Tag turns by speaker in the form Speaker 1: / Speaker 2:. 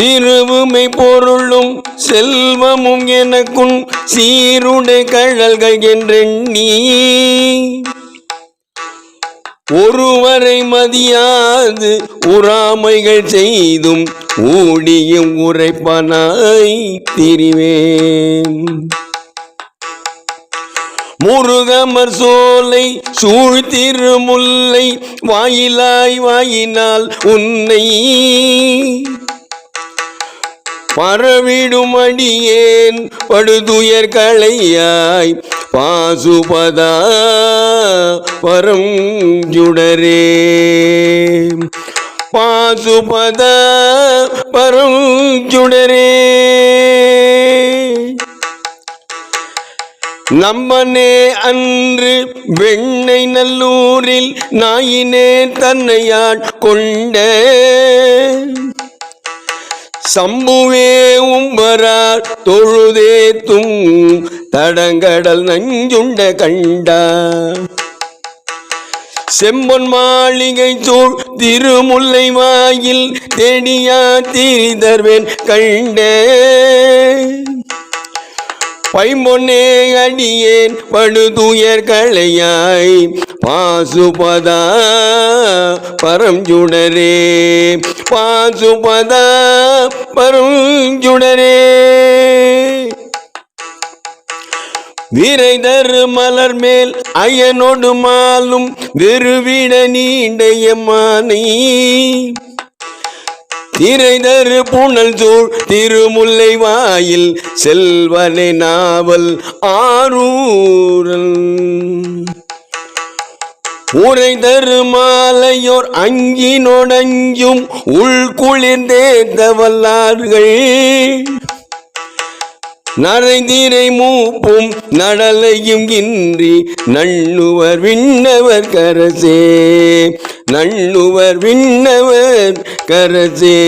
Speaker 1: திருவுமை பொருளும் செல்வமும் எனக்கும் சீருடை கழல்கள் என்றெண்ணி. ஒருவரை மதியாது உறாமைகள் செய்தும் ஊடிய உரைப்பனாய் திரிவேன். முருகமர் சோலை சூழ்த்திருமுல்லை வாயிலாய் வாயினால் உன்னை பரவிடும் அடியேன் படுதுயர் களையாய் பாசுபதா பரம் ஜுடரே. பாசுபத பரம் ஜுடரே. நம்மனே அன்று வெண்ணை நல்லூரில் நாயினே தன்னையாட் கொண்ட சம்புவே உம்பரார் தொழுதேத்தும் தடங்கடல் நஞ்சுண்ட கண்டா செம்பொன் மாளிகை சூழ் திருமுல்லை வாயில் தெடியா திரிதர்வேன் கண்டே பைம்பொன்னே அடியேன் படுதுயர் களையாய் பாசுபதா பரஞ்சுடரே பாசுபதா பரஞ்சுடரே வீரை தரு மலர் மேல் அயனொடு மாலும் வெறுவிட திரை திரைதரு புனல் சூழ் திருமுல்லை வாயில் செல்வனை நாவல் ஆரூரல். உரை தரு மாலையோர் உள் உள்குளிர்ந்தேத்த வல்லார்கள் நரைந்தீரை மூப்பும் நடலையும் இன்றி நண்ணுவர் விண்ணவர் கரசே. நண்ணுவர் விண்ணவர் கரசே.